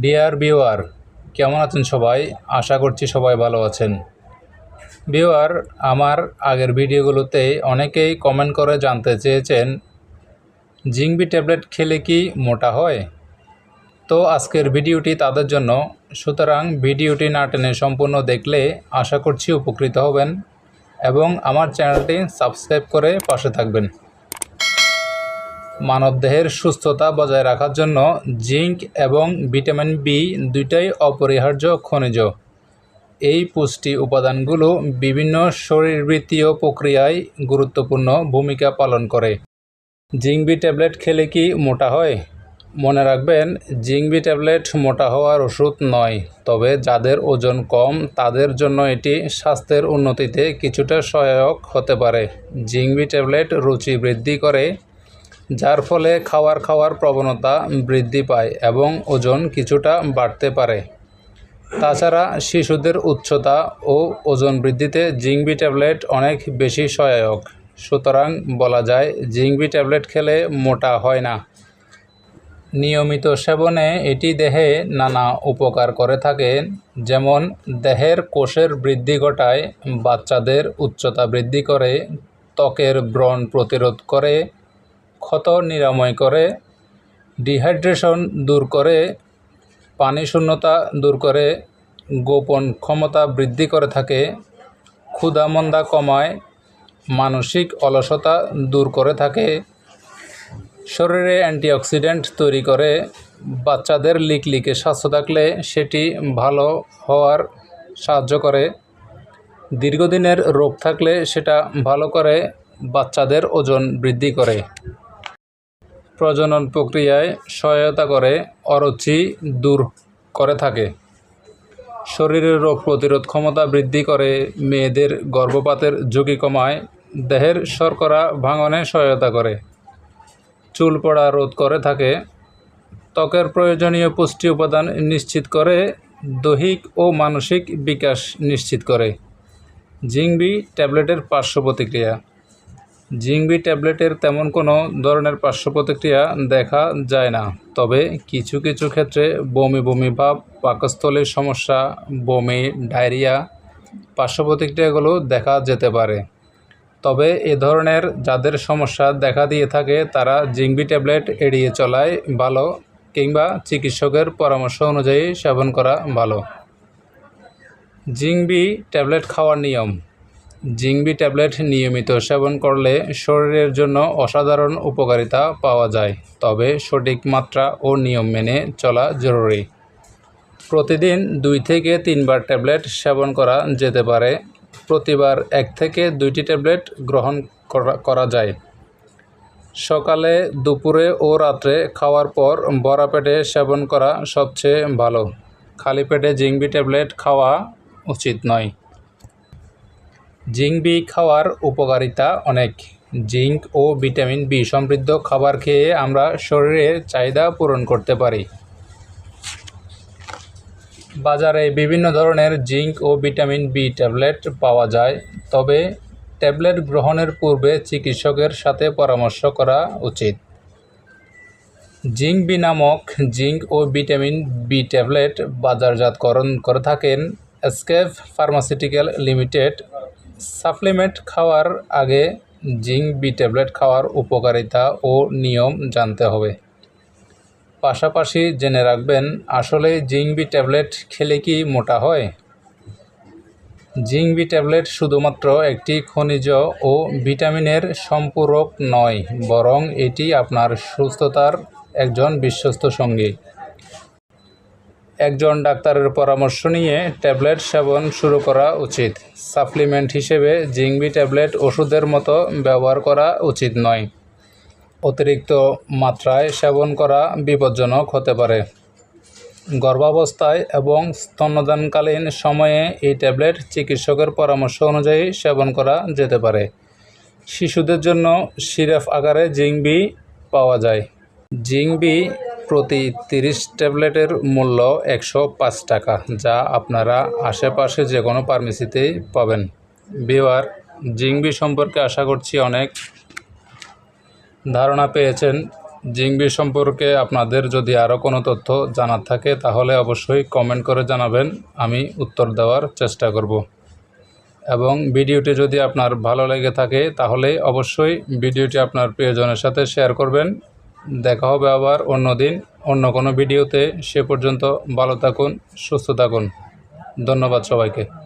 Dear viewer কেমন আছেন সবাই? আশা করছি সবাই ভালো আছেন। ভিউয়ার আমার আগের ভিডিওগুলোতে অনেকেই কমেন্ট করে জানতে চেয়েছেন, জিংবি ট্যাবলেট খেলে কি মোটা হয়? তো আজকের ভিডিওটি তাদের জন্য, সুতরাং ভিডিওটি না টেনে সম্পূর্ণ দেখলে আশা করছি উপকৃত হবেন এবং আমার চ্যানেলটি সাবস্ক্রাইব করে পাশে থাকবেন। মানবদেহের সুস্থতা বজায় রাখার জন্য জিঙ্ক এবং ভিটামিন বি দুইটাই অপরিহার্য খনিজ। এই পুষ্টি উপাদানগুলো বিভিন্ন শরীরবৃত্তীয় প্রক্রিয়ায় গুরুত্বপূর্ণ ভূমিকা পালন করে। জিঙ্কবি ট্যাবলেট খেলে কি মোটা হয়? মনে রাখবেন জিঙ্কবি ট্যাবলেট মোটা হওয়ার ওষুধ নয়, তবে যাদের ওজন কম তাদের জন্য এটি স্বাস্থ্যের উন্নতিতে কিছুটা সহায়ক হতে পারে। জিঙ্কবি ট্যাবলেট রুচি বৃদ্ধি করে যার ফলে খাওয়ার খাওয়ার প্রবণতা বৃদ্ধি পায় এবং ওজন কিছুটা বাড়তে পারে। তাছাড়া শিশুদের উচ্চতা ও ওজন বৃদ্ধিতে জিংবি ট্যাবলেট অনেক বেশি সহায়ক। সুতরাং বলা যায়, জিংবি ট্যাবলেট খেলে মোটা হয় না। নিয়মিত সেবনে এটি দেহে নানা উপকার করে থাকে, যেমন দেহের কোষের বৃদ্ধি ঘটায়, বাচ্চাদের উচ্চতা বৃদ্ধি করে, ত্বকের ব্রণ প্রতিরোধ করে ক্ষত নিরাময় করে, ডিহাইড্রেশন দূর করে, পানি শূন্যতা দূর করে, গোপন ক্ষমতা বৃদ্ধি করে থাকে ক্ষুধামন্দা কমায়, মানসিক অলসতা দূর করে থাকে, শরীরে অ্যান্টিঅক্সিডেন্ট তৈরি করে, বাচ্চাদের লিকলিকে স্বাস্থ্য থাকলে সেটি ভালো হওয়ার সাহায্য করে, দীর্ঘদিনের রোগ থাকলে সেটা ভালো করে, বাচ্চাদের ওজন বৃদ্ধি করে। প্রজনন প্রক্রিয়ায় সহায়তা করে, অরুচি দূর করে থাকে। শরীরের রোগ প্রতিরোধ ক্ষমতা বৃদ্ধি করে, মেয়েদের গর্ভপাতের ঝুঁকি কমায়, দেহের শর্করা ভাঙনে সহায়তা করে। চুল পড়া রোধ করে থাকে। ত্বকের প্রয়োজনীয় পুষ্টি উপাদান নিশ্চিত করে, দৈহিক ও মানসিক বিকাশ নিশ্চিত করে। জিংবি ট্যাবলেটের পার্শ্ব প্রতিক্রিয়া। জিংবি ট্যাবলেটের তেমন কোনো ধরনের পার্শ্ব প্রতিক্রিয়া দেখা যায় না। তবে কিছু কিছু ক্ষেত্রে বমি বমি ভাব পাকস্থলীর সমস্যা, বমি, ডায়রিয়া পার্শ্ব প্রতিক্রিয়াগুলো দেখা যেতে পারে। তবে এ ধরনের যাদের সমস্যা দেখা দিয়ে থাকে, তারা জিংবি ট্যাবলেট এড়িয়ে চলায় ভালো কিংবা চিকিৎসকের পরামর্শ অনুযায়ী সেবন করা ভালো। জিংবি ট্যাবলেট খাওয়ার নিয়ম। জিংবি ট্যাবলেট নিয়মিত সেবন করলে শরীরের জন্য অসাধারণ উপকারিতা পাওয়া যায়, তবে সঠিক মাত্রা ও নিয়ম মেনে চলা জরুরি। প্রতিদিন দুই থেকে তিনবার ট্যাবলেট সেবন করা যেতে পারে। প্রতিবার এক থেকে দুইটি ট্যাবলেট গ্রহণ করা যায়। সকালে, দুপুরে ও রাত্রে খাওয়ার পর বড়া পেটে সেবন করা সবচেয়ে ভালো। খালি পেটে জিংবি ট্যাবলেট খাওয়া উচিত নয়। জিঙ্ক বি খাওয়ার উপকারিতা অনেক। জিঙ্ক ও ভিটামিন বি সমৃদ্ধ খাবার খেয়ে আমরা শরীরের চাহিদা পূরণ করতে পারি। বাজারে বিভিন্ন ধরনের জিঙ্ক ও ভিটামিন বি ট্যাবলেট পাওয়া যায়, তবে ট্যাবলেট গ্রহণের পূর্বে চিকিৎসকের সাথে পরামর্শ করা উচিত। জিঙ্ক বি নামক জিঙ্ক ও ভিটামিন বি ট্যাবলেট বাজারজাতকরণ করে থাকেন এসকেফ ফার্মাসিউটিক্যাল লিমিটেড সাপ্লিমেন্ট খাওয়ার আগে জিঙ্ক বি ট্যাবলেট খাওয়ার উপকারিতা ও নিয়ম জানতে হবে। পাশাপাশি জেনে রাখবেন, আসলে জিঙ্ক বি ট্যাবলেট খেলে কি মোটা হয়? জিঙ্ক বি ট্যাবলেট শুধুমাত্র একটি খনিজ ও ভিটামিনের সম্পূরক নয়, বরং এটি আপনার সুস্থতার একজন বিশ্বস্ত সঙ্গী। একজন ডাক্তারের পরামর্শ নিয়ে ট্যাবলেট সেবন শুরু করা উচিত। সাপ্লিমেন্ট হিসেবে জিংবি ট্যাবলেট ওষুধের মতো ব্যবহার করা উচিত নয়। অতিরিক্ত মাত্রায় সেবন করা বিপজ্জনক হতে পারে। গর্ভাবস্থায় এবং স্তন্যদানকালীন সময়ে এই ট্যাবলেট চিকিৎসকের পরামর্শ অনুযায়ী সেবন করা যেতে পারে। শিশুদের জন্য সিরাপ আকারে জিংবি পাওয়া যায়। জিংবি প্রতি তিরিশ ট্যাবলেটের মূল্য একশো পাঁচ টাকা, যা আপনারা আশেপাশে যে কোনো ফার্মেসিতেই পাবেন। বিওয়ার জিংবি সম্পর্কে আশা করছি অনেক ধারণা পেয়েছেন। জিঙ্ক বি সম্পর্কে আপনাদের যদি আরও কোনো তথ্য জানার থাকে, তাহলে অবশ্যই কমেন্ট করে জানাবেন, আমি উত্তর দেওয়ার চেষ্টা করব। এবং ভিডিওটি যদি আপনার ভালো লেগে থাকে, তাহলে অবশ্যই ভিডিওটি আপনার প্রিয়জনের সাথে শেয়ার করবেন। দেখা হবে আবার অন্য দিন, অন্য কোনো ভিডিওতে। সে পর্যন্ত ভালো থাকুন, সুস্থ থাকুন। ধন্যবাদ সবাইকে।